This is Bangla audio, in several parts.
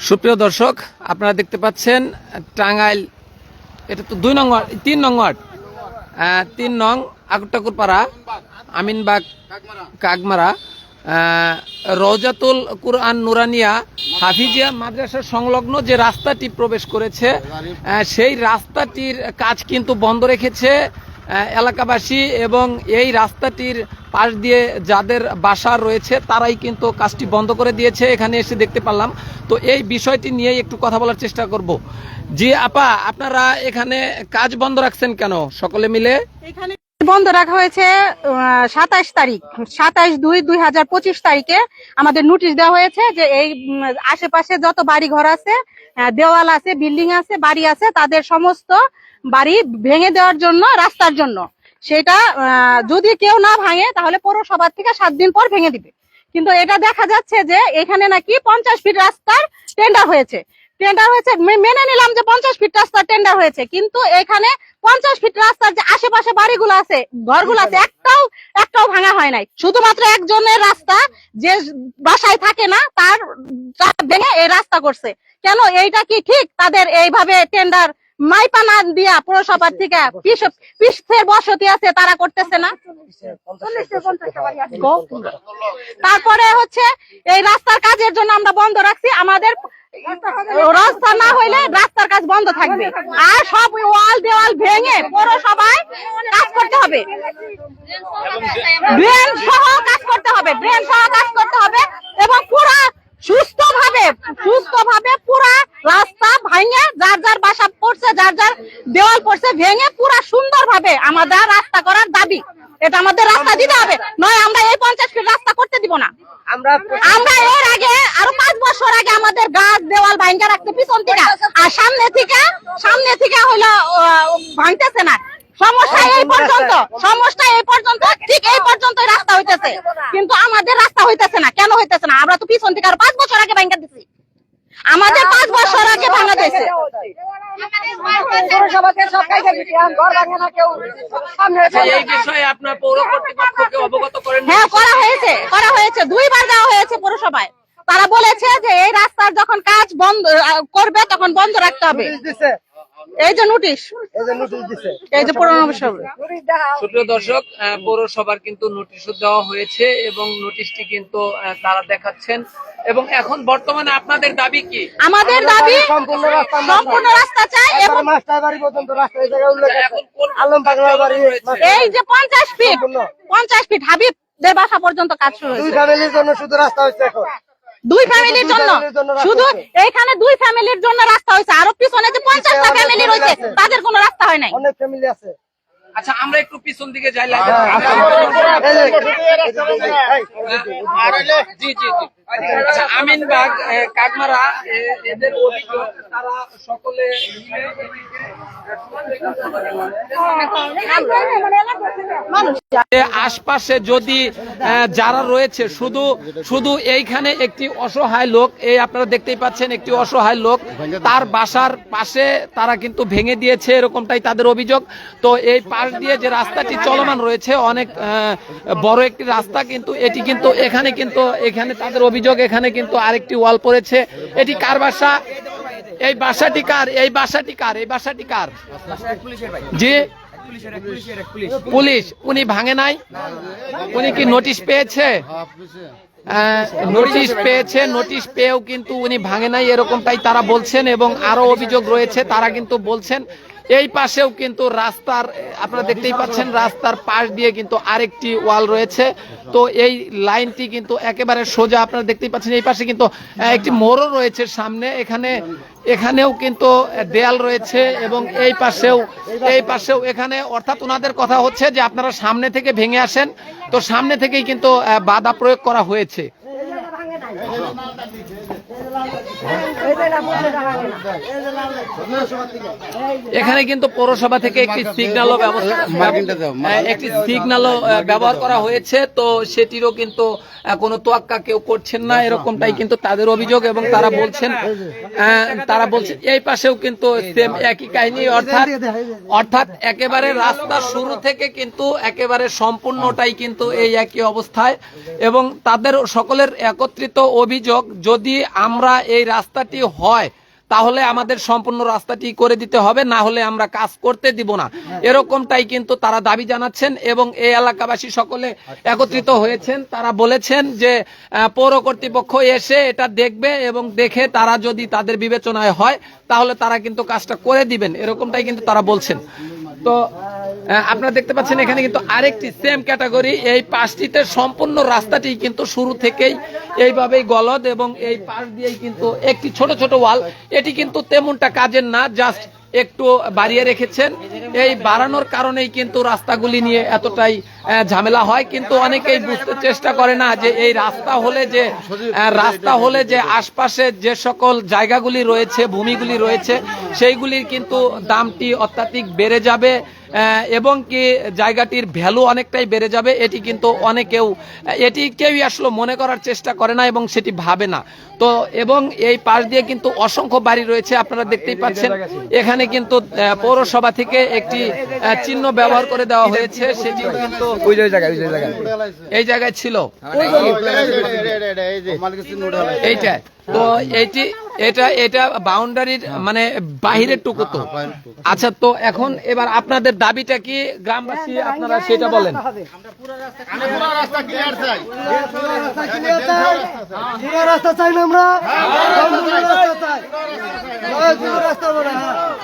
সুপ্রিয় দর্শক আপনারা দেখতে পাচ্ছেন টাঙ্গাইল এটা তো দুই নং তিন নং ওয়ার্ড। তিন নং আগুটাকুর পাড়া আমিনবাগ কাকমারা। আহ, রওজাতুল কুরআন নুরানিয়া হাফিজিয়া মাদ্রাসা সংলগ্ন যে রাস্তাটি প্রবেশ করেছে সেই রাস্তাটির কাজ কিন্তু বন্ধ রেখেছে। এলাকাবাসী এবং এই রাস্তাটির পাশ দিয়ে যাদের বাসা রয়েছে, তারাই কিন্তু কাজটি বন্ধ করে দিয়েছে, এখানে এসে দেখতে পারলাম। তো এই বিষয়টি নিয়ে একটু কথা বলার চেষ্টা করব। জি, আপা, আপনারা এখানে কাজ বন্ধ রাখছেন কেন? সকলে মিলে? এখানে বন্ধ রাখা হয়েছে সাতাশ তারিখ। সাতাশ দুই দুই হাজার পঁচিশ তারিখে আমাদের নোটিশ দেওয়া হয়েছে যে এই আশেপাশে যত বাড়ি ঘর আছে দেওয়াল আছে বিল্ডিং আছে, বাড়ি আছে, তাদের সমস্ত বাড়ি ভেঙে দেওয়ার জন্য, রাস্তার জন্য। সেটা যদি কেউ না ভাঙে, তাহলে পৌরসভা থেকে সাত দিন পর ভেঙে দিবে। কিন্তু এটা দেখা যাচ্ছে যে এখানে নাকি পঞ্চাশ ফিট রাস্তার টেন্ডার হয়েছে। টেন্ডার হয়েছে। মেনে নিলাম যে পঞ্চাশ ফিট রাস্তা টেন্ডার হয়েছে। কিন্তু এখানে পঞ্চাশ ফিট রাস্তার যে আশেপাশে বাড়িগুলো আছে ঘরগুলো আছে একটাও একটাও ভাঙা হয় নাই। শুধুমাত্র একজনের রাস্তা যে বাসায় থাকে না তার ভেঙে এই রাস্তা করছে। কেন? এইটা কি ঠিক? তাদের এইভাবে টেন্ডার মাইপানা দিয়া পৌরসভার থেকে পিসের বসতি আছে তারা করতেছে না। তারপরে হচ্ছে এই রাস্তার কাজের জন্য আমরা বন্ধ রাখছি। আমাদের রাস্তা না হইলে রাস্তার কাজ বন্ধ থাকবে। আর সব ওয়াল দেওয়াল ভেঙে পৌরসভায় কাজ করতে হবে। ড্রেন সহ কাজ করতে হবে। ড্রেন সহ কাজ করতে হবে। এবং পুরা সুস্থ ভাবে সুস্থ ভাবে পুরা রাস্তা ভাঙে যার যার বাসা পড়ছে যার যার দেওয়াল পড়ছে ভেঙে পুরা সুন্দর ভাবে আমাদের রাস্তা করার দাবি। এটা আমাদের রাস্তা দিতে হবে নয় আমরা এই পঞ্চাশ ফিট রাস্তা করতে দিব না। আমরা আমরা এর আগে আরও পাঁচ বছর আগে আমাদের গাছ দেওয়াল ভাঙ্গা রাখতে পিছন থেকে আর সামনে থেকে সামনে থেকে হইল ভাঙতেছে না। সমস্যা এই পর্যন্ত সমস্যা এই পর্যন্ত ঠিক এই পর্যন্ত রাস্তা হইতেছে। কিন্তু আমাদের রাস্তা হইতেছে না কেন হইতেছে না? আমরা তো পিছন থেকে আর পাঁচ বছর আগে ভাঙ্গা দিছি। আমাদের পাঁচ বছর আগে ভাঙা দিয়েছে পৌরসভাতে সব কাজে দিচ্ছি, আর ঘর ভাঙে না কেউ সামনে এই বিষয়ে আপনার পৌর কর্তৃপক্ষকে অবগত করেন হ্যাঁ করা হয়েছে করা হয়েছে। দুইবার দেওয়া হয়েছে পৌরসভায়। তারা বলেছে যে এই রাস্তার যখন কাজ বন্ধ করবে তখন বন্ধ রাখতে হবে। এই যে নোটিশ এই যে পুরোনো সুপ্রিয় দর্শক পৌরসভার কিন্তু নোটিশও দেওয়া হয়েছে এবং নোটিশটি কিন্তু আহ, তারা দেখাচ্ছেন। এবং এখন বর্তমানে আপনাদের দাবি কি? আমাদের দাবি সম্পূর্ণ রাস্তা সম্পূর্ণ রাস্তা চাই এবং মাস্টার বাড়ি পর্যন্ত রাস্তা এই জায়গায় উল্লেখ আছে। এখন কোন আলম পাগলা বাড়ি এই যে পঞ্চাশ ফিট সম্পূর্ণ। পঞ্চাশ ফিট হাবিবদের বাসা পর্যন্ত কাজ শুরু দুই হয়েছে ফ্যামিলির জন্য শুধু রাস্তা হচ্ছে এখন। দুই ফ্যামিলির জন্য শুধু। এইখানে দুই ফ্যামিলির জন্য রাস্তা হয়েছে আরও পিছনে যে পঞ্চাশটা ফ্যামিলি রয়েছে তাদের কোনো রাস্তা হয় নাই অনেক ফ্যামিলি আছে আচ্ছা আমরা একটু পিছন দিকে যাই হ্যাঁ, জি জি জি আচ্ছা আমিনবাগ কাকমারা এদের আশপাশে যদি যারা রয়েছে, শুধু শুধু এইখানে একটি অসহায় লোক, এই আপনারা দেখতেই পাচ্ছেন একটি অসহায় লোক, তার বাসার পাশে তারা কিন্তু ভেঙে দিয়েছে এরকমটাই তাদের অভিযোগ। তো এই পাশ দিয়ে যে রাস্তাটি চলমান রয়েছে, অনেক বড় একটি রাস্তা, কিন্তু এটি কিন্তু এখানে কিন্তু, এখানে তাদের অভিযোগ এখানে কিন্তু আরেকটি ওয়াল পড়েছে। এটি কার বাসা? এই বাসাটি কার? এই বাসাটি কার? এই বাসাটি কার? জি? পুলিশ। উনি ভাঙে নাই? উনি কি নোটিশ পেয়েছে? নোটিশ পেয়েছে নোটিশ পেয়েও কিন্তু উনি ভাঙে নাই, এরকমটাই তারা বলছেন এবং আরও অভিযোগ রয়েছে, তারা কিন্তু বলছেন এই পাশেও কিন্তু রাস্তার আপনারা দেখতেই পাচ্ছেন রাস্তার পাশ দিয়ে কিন্তু আরেকটি ওয়াল রয়েছে। তো এই লাইনটি কিন্তু একেবারে সোজা আপনারা দেখতেই পাচ্ছেন। এই পাশে কিন্তু একটি মোড়ও রয়েছে সামনে। এখানে, এখানেও কিন্তু দেয়াল রয়েছে এবং এই পাশেও এই পাশেও এখানে অর্থাৎ ওনাদের কথা হচ্ছে যে আপনারা সামনে থেকে ভেঙে আসেন। তো সামনে থেকেই কিন্তু বাধা প্রয়োগ করা হয়েছে। এখানে কিন্তু পৌরসভা থেকে একটি সিগন্যালও ব্যবস্থা একটি সিগন্যালও ব্যবহার করা হয়েছে তো সেটিরও কিন্তু কোনো তোয়াক্কা কেউ করছেন না এরকমটাই কিন্তু তাদের অভিযোগ এবং তারা বলছেন তারা বলছেন এই পাশেও কিন্তু সেম একই কাহিনী অর্থাৎ অর্থাৎ একেবারে রাস্তা শুরু থেকে কিন্তু একেবারে সম্পূর্ণটাই কিন্তু এই একই অবস্থায় এবং তাদের সকলের একত্রিত অভিযোগ যদি আমরা এই রাস্তাটি হয় তাহলে আমাদের সম্পূর্ণ রাস্তাটি করে দিতে হবে না হলে আমরা কাজ করতে দিব না। এরকমটাই কিন্তু তারা দাবি জানাচ্ছেন এবং এই এলাকাবাসী সকলে একত্রিত হয়েছেন। তারা বলেছেন যে পৌর কর্তৃপক্ষ এসে এটা দেখবে এবং দেখে তারা যদি তাদের বিবেচনায় হয় তাহলে তারা কিন্তু কাজটা করে দিবেন। এরকমটাই কিন্তু তারা বলছেন। তো আপনারা দেখতে পাচ্ছেন এখানে কিন্তু আরেকটি সেম ক্যাটাগরি এই পাশটিতে সম্পূর্ণ রাস্তাটি কিন্তু শুরু থেকেই এইভাবেই গলদ এবং এই পাশ দিয়েই কিন্তু একটি ছোট ছোট ওয়াল। এটি কিন্তু তেমনটা কাজের না জাস্ট একটু বাড়িয়ে রেখেছেন। এই বাড়ানোর কারণেই কিন্তু রাস্তাগুলি নিয়ে এতটাই ঝামেলা হয়। কিন্তু অনেকেই বুঝতে চেষ্টা করে না যে এই রাস্তা হলে যে রাস্তা হলে যে আশপাশে যে সকল জায়গাগুলি রয়েছে, ভূমিগুলি রয়েছে, সেইগুলির কিন্তু দামটি অত্যাধিক বেড়ে যাবে। এবং কি জায়গাটির ভ্যালু অনেকটাই বেড়ে যাবে এটি কিন্তু অনেকেও এটি কেউই আসলে মনে করার চেষ্টা করে না এবং সেটি ভাবে না তো এবং এই পাশ দিয়ে কিন্তু অসংখ্য বাড়ি রয়েছে আপনারা দেখতেই পাচ্ছেন এখানে কিন্তু আহ, পৌরসভা থেকে একটি চিহ্ন ব্যবহার করে দেওয়া হয়েছে সেটি কিন্তু ওই যে জায়গায় ওই যে জায়গায় এই জায়গায় ছিল এইটা তো এইটি এটা এটা বাউন্ডারির মানে বাহিরের টুকু তো। আচ্ছা তো এখন এবার আপনাদের দাবিটা কি? গ্রামবাসী আপনারা সেটা বলেন।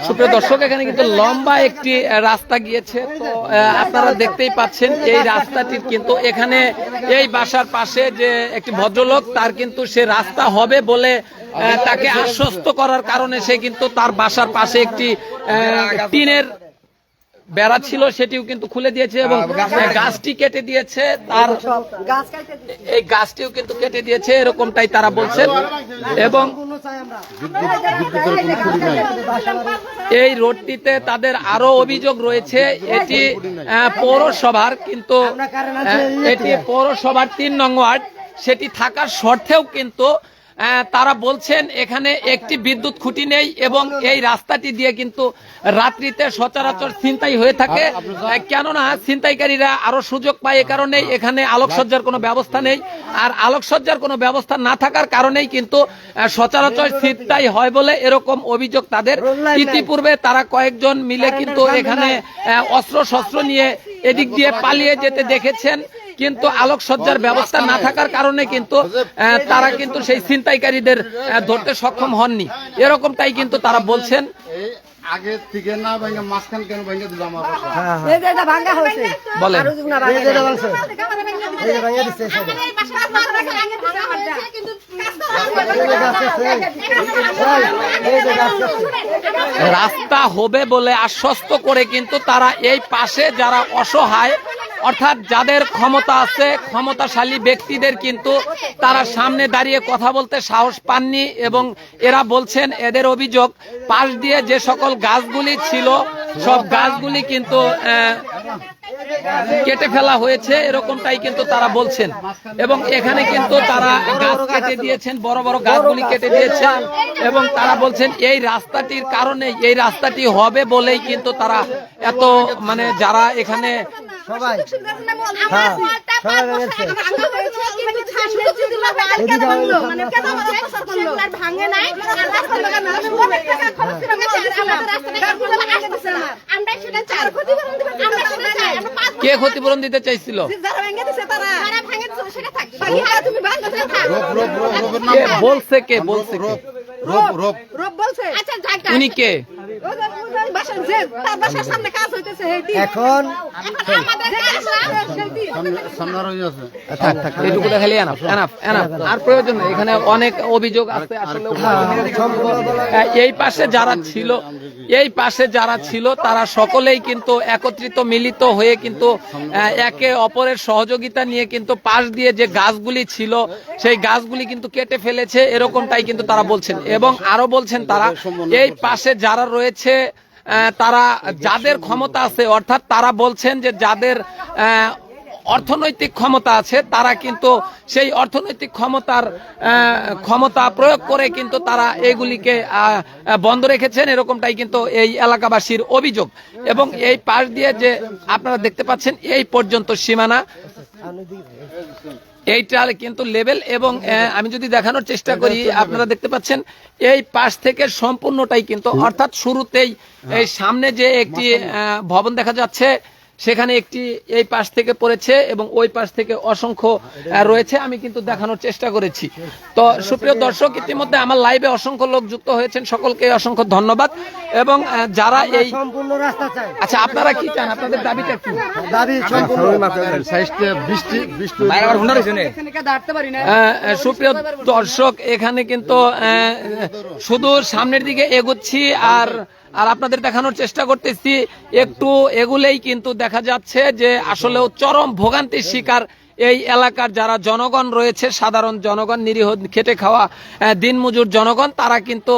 সুপ্রিয় দর্শক এখানে কিন্তু লম্বা একটি রাস্তা গিয়েছে। তো আহ, আপনারা দেখতেই পাচ্ছেন এই রাস্তাটির কিন্তু এখানে এই বাসার পাশে যে একটি ভদ্রলোক তার কিন্তু সে রাস্তা হবে বলে আহ, তাকে আশ্বস্ত করার কারণে সে কিন্তু তার বাসার পাশে একটি টিনের বেড়া ছিল সেটিও কিন্তু খুলে দিয়েছে এবং গাছটি কেটে দিয়েছে তার এই গাছটিও কিন্তু কেটে দিয়েছে এরকমটাই তারা বলছেন এবং এই রোডটিতে তাদের আরও অভিযোগ রয়েছে এটি আহ, পৌরসভার কিন্তু এটি পৌরসভার তিন নং ওয়ার্ড সেটি থাকার সত্ত্বেও কিন্তু তারা বলছেন এখানে একটি বিদ্যুৎ খুঁটি নেই এবং এই রাস্তাটি দিয়ে কিন্তু রাত্রিতে সচরাচর ছিনতাই হয়ে থাকে। কেননা ছিনতাইকারীরা আরও সুযোগ পায় এ কারণেই। এখানে আলোকসজ্জার কোনো ব্যবস্থা নেই। আর আলোকসজ্জার কোনো ব্যবস্থা না থাকার কারণেই কিন্তু সচরাচর ছিনতাই হয় বলে এরকম অভিযোগ তাদের। ইতিপূর্বে তারা কয়েকজন মিলে কিন্তু এখানে অস্ত্র শস্ত্র নিয়ে এদিক দিয়ে পালিয়ে যেতে দেখেছেন। কিন্তু আলোকসজ্জার ব্যবস্থা না থাকার কারণে কিন্তু আহ, তারা কিন্তু সেই ছিনতাইকারীদের ধরতে সক্ষম হননি। এরকমটাই কিন্তু তারা বলছেন। আগে থেকে না ভেঙে মাঝখান কেন ভেঙে দিল আমার বাসা? হ্যাঁ হ্যাঁ। এই যে এটা ভাঙ্গা হয়েছে। বলেন। এই যে বলছে এই যে ভাইয়া দিচ্ছে সব এই যে গাছ কাটছে রাস্তা হবে বলে আশ্বস্ত করে কিন্তু তারা এই পাশে যারা অসহায় অর্থাৎ যাদের ক্ষমতা আছে, ক্ষমতাশালী ব্যক্তিদের কিন্তু তারা সামনে দাঁড়িয়ে কথা বলতে সাহস পাননি এবং এরা বলছেন, এদের অভিযোগ পাশ দিয়ে যে সকল গাছগুলি ছিল, সব গাছগুলি কিন্তু কেটে ফেলা হয়েছে এরকমটাই কিন্তু তারা বলছেন এবং এখানে কিন্তু তারা গাছ কেটে দিয়েছেন বড় বড় গাছগুলি কেটে দিয়েছেন এবং তারা বলছেন এই রাস্তাটির কারণে এই রাস্তাটি হবে বলেই কিন্তু তারা এত মানে যারা এখানে সবাই হ্যাঁ আমরা সেটা চাই আমরা পাঁচ কে ক্ষতিপূরণ দিতে চাইছিল? বলছে কে? বলছে আচ্ছা উনি কে? এখন? এনাফ এনাফ এনাফ আর প্রয়োজন নেই এখানে অনেক অভিযোগ আছে আসলে এই পাশে যারা ছিল এই পাশে যারা ছিল, তারা সকলেই কিন্তু একত্রিত, মিলিত হয়ে কিন্তু একে অপরের সহযোগিতা নিয়ে কিন্তু পাশ দিয়ে যে গাছগুলি ছিল, সেই গাছগুলি কিন্তু কেটে ফেলেছে, এরকমটাই কিন্তু তারা বলছেন। এবং আরও বলছেন তারা, এই পাশে যারা রয়েছে তারা যাদের ক্ষমতা আছে, অর্থাৎ তারা বলছেন যে যাদের অর্থনৈতিক ক্ষমতা আছে, তারা কিন্তু সেই অর্থনৈতিক ক্ষমতার ক্ষমতা প্রয়োগ করে কিন্তু তারা এগুলিকে বন্ধ রেখেছেন, এরকমটাই কিন্তু এই এলাকাবাসীর অভিযোগ। এবং এই পাশ দিয়ে যে আপনারা দেখতে পাচ্ছেন, এই পর্যন্ত সীমানা। এইটা কিন্তু লেভেল এবং আমি যদি দেখানোর চেষ্টা করি, আপনারা দেখতে পাচ্ছেন, এই পাশ থেকে সম্পূর্ণটাই কিন্তু, অর্থাৎ শুরুতেই এই সামনে যে একটি ভবন দেখা যাচ্ছে সেখানে একটি এই পাশ থেকে পড়েছে এবং ওই পাশ থেকে অসংখ্য রয়েছে। আমি কিন্তু দেখানোর চেষ্টা করেছি। তো সুপ্রিয় দর্শক ইতিমধ্যে আমার লাইভে অসংখ্য লোক যুক্ত হয়েছেন। সকলকে অসংখ্য ধন্যবাদ। এবং যারা এই সম্পূর্ণ রাস্তা চাই। আচ্ছা আপনারা কি চান? আপনাদের দাবিটা কি? দাবি সম্পূর্ণ সাইজটা বৃষ্টি বৃষ্টি আহ, সুপ্রিয় দর্শক এখানে কিন্তু আহ, শুধু সামনের দিকে এগোচ্ছি আর আর আপনাদের দেখানোর চেষ্টা করতেছি, একটু এগুলেই কিন্তু দেখা যাচ্ছে যে আসলেও চরম ভোগান্তির শিকার এই এলাকার যারা জনগণ রয়েছে সাধারণ জনগণ নিরীহ খেটে খাওয়া দিনমজুর জনগণ তারা কিন্তু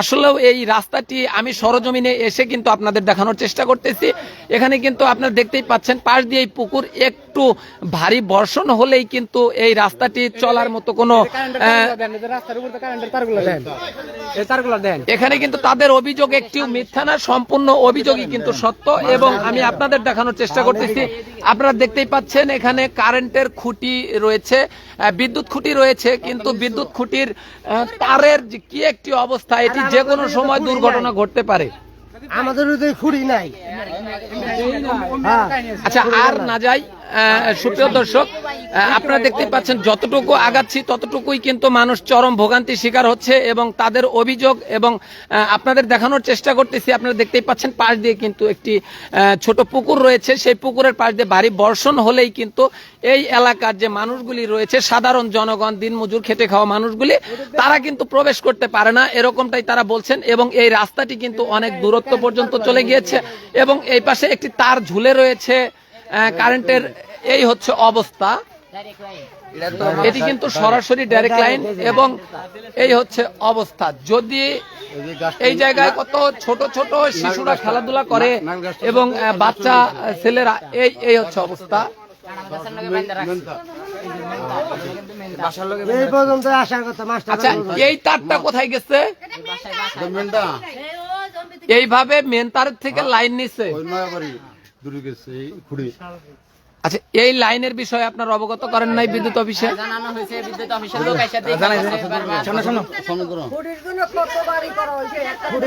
আসলেও এই রাস্তাটি আমি সরজমিনে এসে কিন্তু আপনাদের দেখানোর চেষ্টা করতেছি। এখানে কিন্তু আপনারা দেখতেই পাচ্ছেন পাশ দিয়ে এই পুকুর একটু ভারী বর্ষণ হলেই কিন্তু এই রাস্তাটি চলার মতো কোনো এখানে কিন্তু তাদের অভিযোগ একটিও মিথ্যা না সম্পূর্ণ অভিযোগই কিন্তু সত্য এবং আমি আপনাদের দেখানোর চেষ্টা করতেছি। আপনারা দেখতেই পাচ্ছেন এখানে কারেন্টের খুঁটি রয়েছে বিদ্যুৎ খুঁটি রয়েছে কিন্তু বিদ্যুৎ খুঁটির তারের কি একটি অবস্থা এটি যে কোনো সময় দুর্ঘটনা ঘটতে পারে। আমাদের খুঁড়ি নাই। হ্যাঁ। আচ্ছা আর না যাই সুপ্রিয় দর্শক আপনারা দেখতে পাচ্ছেন যতটুকু আগাচ্ছি ততটুকুই কিন্তু মানুষ চরম ভোগান্তির শিকার হচ্ছে এবং তাদের অভিযোগ এবং আপনাদের দেখানোর চেষ্টা করতেছি। আপনারা দেখতেই পাচ্ছেন পাশ দিয়ে কিন্তু একটি ছোট পুকুর রয়েছে। সেই পুকুরের পাশ দিয়ে ভারী বর্ষণ হলেই কিন্তু এই এলাকার যে মানুষগুলি রয়েছে, সাধারণ জনগণ, দিনমজুর খেটে খাওয়া মানুষগুলি, তারা কিন্তু প্রবেশ করতে পারে না। এরকমটাই তারা বলছেন এবং এই রাস্তাটি কিন্তু অনেক দূরত্ব পর্যন্ত চলে গিয়েছে এবং এই পাশে একটি তার ঝুলে রয়েছে। কারেন্টের এই হচ্ছে অবস্থা। এটি কিন্তু সরাসরি ডাইরেক্ট লাইন এবং এই হচ্ছে অবস্থা। যদি এই জায়গায় কত ছোট ছোট শিশুরা খেলাধুলা করে এবং বাচ্চা ছেলেরা এই এই হচ্ছে অবস্থা। এই পর্যন্ত আসার কথা মাস্টার আচ্ছা এই তারটা কোথায় গেছে? এইভাবে মেন তার থেকে লাইন নিছে। দূরে গেছে এই খুঁড়ি। আচ্ছা এই লাইনের বিষয়ে আপনার অবগত করেন নাই বিদ্যুৎ অফিসে? জানানো হয়েছে বিদ্যুৎ অফিসের লোক এসে দেখে গেছে বারবার। করো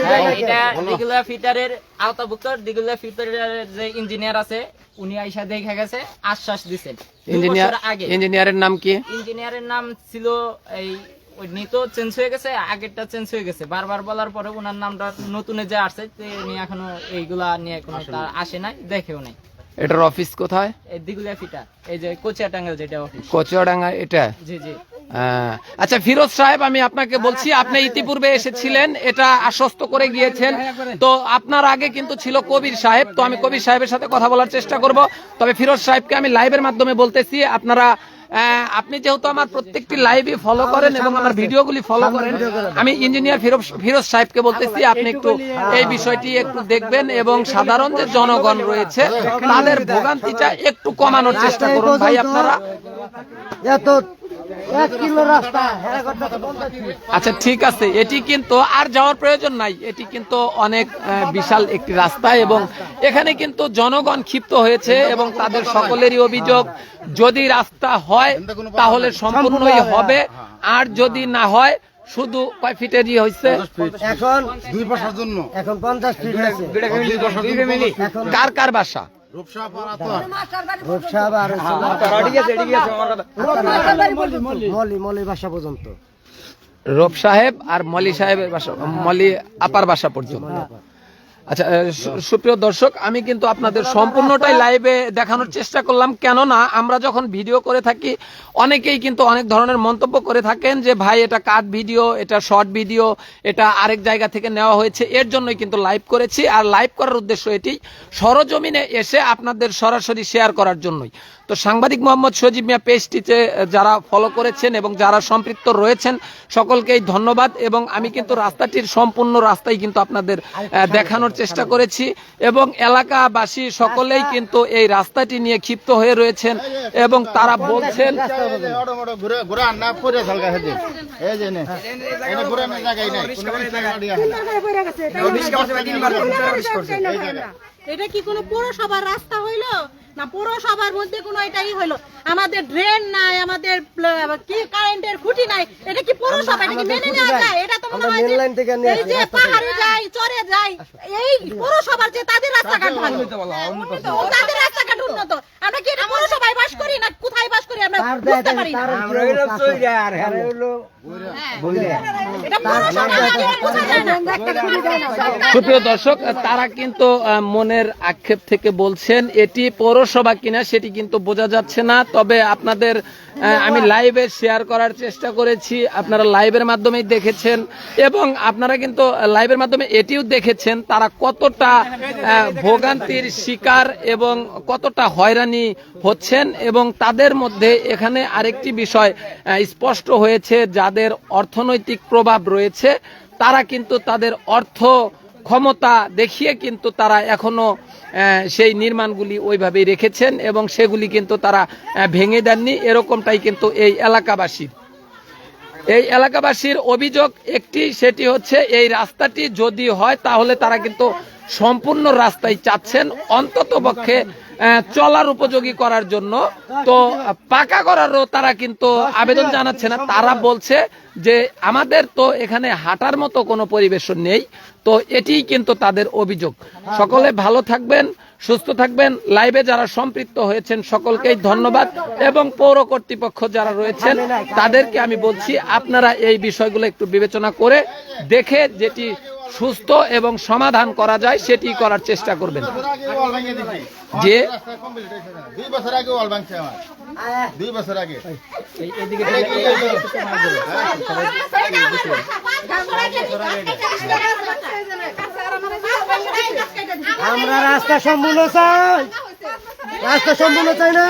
হ্যাঁ, এটা দিগুলা ফিটারের আওতাভুক্ত দিগুলা ফিটারের যে ইঞ্জিনিয়ার আছে উনি আইসা দেখে গেছে আশ্বাস দিছেন। ইঞ্জিনিয়ার আগে। ইঞ্জিনিয়ারের নাম কি? ইঞ্জিনিয়ারের নাম ছিল এই ওই নিত চেঞ্জ হয়ে গেছে আগেরটা চেঞ্জ হয়ে গেছে। বারবার বলার পরে ওনার নামটা নতুনে যে আসছে উনি এখনও এইগুলা নিয়ে কোনো তার আসে নাই দেখেও নাই। এটার অফিস কোথায়? এই দিগুলিয়া ফিটার এই যে কোচিয়া টাঙ্গেল যেটা অফিস কচুয়াডাঙ্গা এটা? জি জি। আচ্ছা ফিরোজ সাহেব আমি আপনাকে বলছি আপনি ইতিপূর্বে এসেছিলেন এটা আশ্বস্ত করে গিয়েছেন। তো আপনার আগে কিন্তু ছিল কবির সাহেব তো আমি কবির সাহেবের সাথে কথা বলার চেষ্টা করব। তবে ফিরোজ সাহেবকে আমি লাইভের মাধ্যমে বলতেছি আপনারা আপনি যেহেতু আমার প্রত্যেকটি লাইভে ফলো করেন এবং আমার ভিডিওগুলি ফলো করেন আমি ইঞ্জিনিয়ার ফিরোজ ফিরোজ সাহেবকে বলতেছি আপনি একটু এই বিষয়টি একটু দেখবেন এবং সাধারণ যে জনগণ রয়েছে তাদের ভোগান্তিটা একটু কমানোর চেষ্টা করুন। ভাই আপনারা এত আচ্ছা ঠিক আছে। এটি কিন্তু আর যাওয়ার প্রয়োজন নাই। এটি কিন্তু অনেক বিশাল একটি রাস্তা এবং এখানে কিন্তু জনগণ ক্ষিপ্ত হয়েছে এবং তাদের সকলেরই অভিযোগ যদি রাস্তা হয় তাহলে সম্পূর্ণই হবে। আর যদি না হয় শুধু কয় ফিটেরই হয়েছে? এখন দুই বছর জন্য। এখন পঞ্চাশ ফিট কার কার বাসা? মলি বাসা পর্যন্ত। রব সাহেব আর মলি সাহেবের বাসা মলি আপার বাসা পর্যন্ত। আচ্ছা সুপ্রিয় দর্শক আমি কিন্তু আপনাদের সম্পূর্ণটাই লাইভে দেখানোর চেষ্টা করলাম। কেননা আমরা যখন ভিডিও করে থাকি অনেকেই কিন্তু অনেক ধরনের মন্তব্য করে থাকেন যে ভাই এটা কাট ভিডিও এটা শর্ট ভিডিও এটা আরেক জায়গা থেকে নেওয়া হয়েছে। এর জন্যই কিন্তু লাইভ করেছি। আর লাইভ করার উদ্দেশ্য এটি সরজমিনে এসে আপনাদের সরাসরি শেয়ার করার জন্যই। তো সাংবাদিক মোহাম্মদ সজীব মিয়া পেজটিতে যারা ফলো করেছেন এবং যারা সম্পৃক্ত রয়েছেন সকলকেই ধন্যবাদ এবং আমি কিন্তু রাস্তাটির সম্পূর্ণ রাস্তাই কিন্তু আপনাদের দেখানোর চেষ্টা করেছি এবং এলাকাবাসী সকলেই কিন্তু এই রাস্তাটি নিয়ে ক্ষিপ্ত হয়ে রয়েছেন এবং তারা বলছেন ঘুরে ঘুরে আন্না পরে থালকা হেদে এই যে নে এটা ঘুরে না জায়গায় নাই কোনো জায়গা দিয়া এটা কি কোনো পৌরসভার রাস্তা হইল? না পৌরসভার মধ্যে কোনো এটাই হলো। আমাদের ড্রেন নাই আমাদের কি কারেন্টের খুঁটি নাই এটা কি পৌরসভা? এটা কি মেনে নেওয়া যায়? এটা তো মনে হয় লাইন থেকে নিয়ে এই যে পাহাড়ে যায় চরে যায় এই পৌরসভার যে তাদের রাস্তাঘাট ভালো। তাদের রাস্তাঘাট উন্নত। আমরা কি এটা পৌরসভায় বাস করি না কোথায় বাস করি? আমরা বুঝতে পারি না। হ্যাঁ। সুপ্রিয় দর্শক তারা কিন্তু মনের আক্ষেপ থেকে বলছেন এটি পৌরসভা কিনা সেটি কিন্তু বোঝা যাচ্ছে না। তবে আপনাদের আমি লাইভে শেয়ার করার চেষ্টা করেছি। আপনারা লাইভের মাধ্যমেই দেখেছেন। এবং আপনারা কিন্তু লাইভের মাধ্যমে এটিও দেখেছেন তারা কতটা ভোগান্তির শিকার এবং কতটা হয়রানি হচ্ছেন এবং তাদের মধ্যে এখানে আরেকটি বিষয় স্পষ্ট হয়েছে, যাদের অর্থনৈতিক প্রভাব রয়েছে, তারা কিন্তু তাদের অর্থ ক্ষমতা দেখিয়ে কিন্তু তারা এখনও সেই নির্মাণগুলি ওইভাবেই রেখেছেন এবং সেগুলি কিন্তু তারা ভেঙে দেননি। এরকমটাই কিন্তু এই এলাকাবাসীর। এই এলাকাবাসীর অভিযোগ একটি, সেটি হচ্ছে এই রাস্তাটি যদি হয় তাহলে তারা কিন্তু সম্পূর্ণ রাস্তায় চাচ্ছেন। অন্তত পক্ষে চলার উপযোগী করার জন্য। তো, পাকা করারও তারা কিন্তু আবেদন জানাচ্ছে না। তারা বলছে যে আমাদের তো এখানে হাঁটার মতো কোনো পরিবেশন নেই। তো এটিই কিন্তু তাদের অভিযোগ। সকলে ভালো থাকবেন, সুস্থ থাকবেন। লাইভে যারা সম্পৃক্ত হয়েছেন, সকলকেই ধন্যবাদ। এবং পৌর কর্তৃপক্ষ যারা রয়েছেন, তাদেরকে আমি বলছি, আপনারা এই বিষয়গুলো একটু বিবেচনা করে দেখে যেটি সুস্থ এবং সমাধান করা যায়, সেটি করার চেষ্টা করবেন। যে রাস্তা complete হয়েছে না। দুই বছর আগে ওয়াল ভাঙছে আমার। দুই বছর আগে। আমরা রাস্তা সম্পূর্ণ চাই। রাস্তা সম্পূর্ণ চাই না?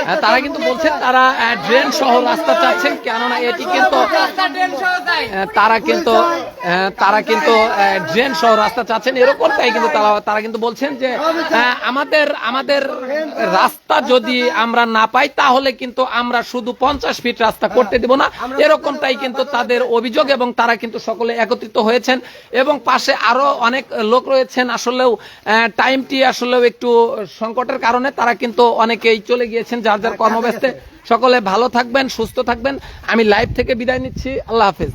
আহ, তারা কিন্তু বলছেন তারা ড্রেন সহ রাস্তা চাচ্ছেন কেননা এটি কিন্তু তারা কিন্তু তারা কিন্তু ড্রেন সহ রাস্তা চাচ্ছেন। এরকমটাই কিন্তু তারা কিন্তু বলছেন যে আমাদের আমাদের রাস্তা যদি আমরা না পাই, তাহলে কিন্তু আমরা শুধু পঞ্চাশ ফিট রাস্তা করতে দেব না। এরকমটাই কিন্তু তাদের অভিযোগ এবং তারা কিন্তু সকলে একত্রিত হয়েছেন। এবং পাশে আরও অনেক লোক রয়েছেন। আসলেও টাইমটি আসলেও একটু সংকটের কারণে তারা কিন্তু অনেকেই চলে গিয়েছেন যার যার কর্মব্যস্তে। সকলে ভালো থাকবেন, সুস্থ থাকবেন। আমি লাইভ থেকে বিদায় নিচ্ছি। আল্লাহ হাফেজ।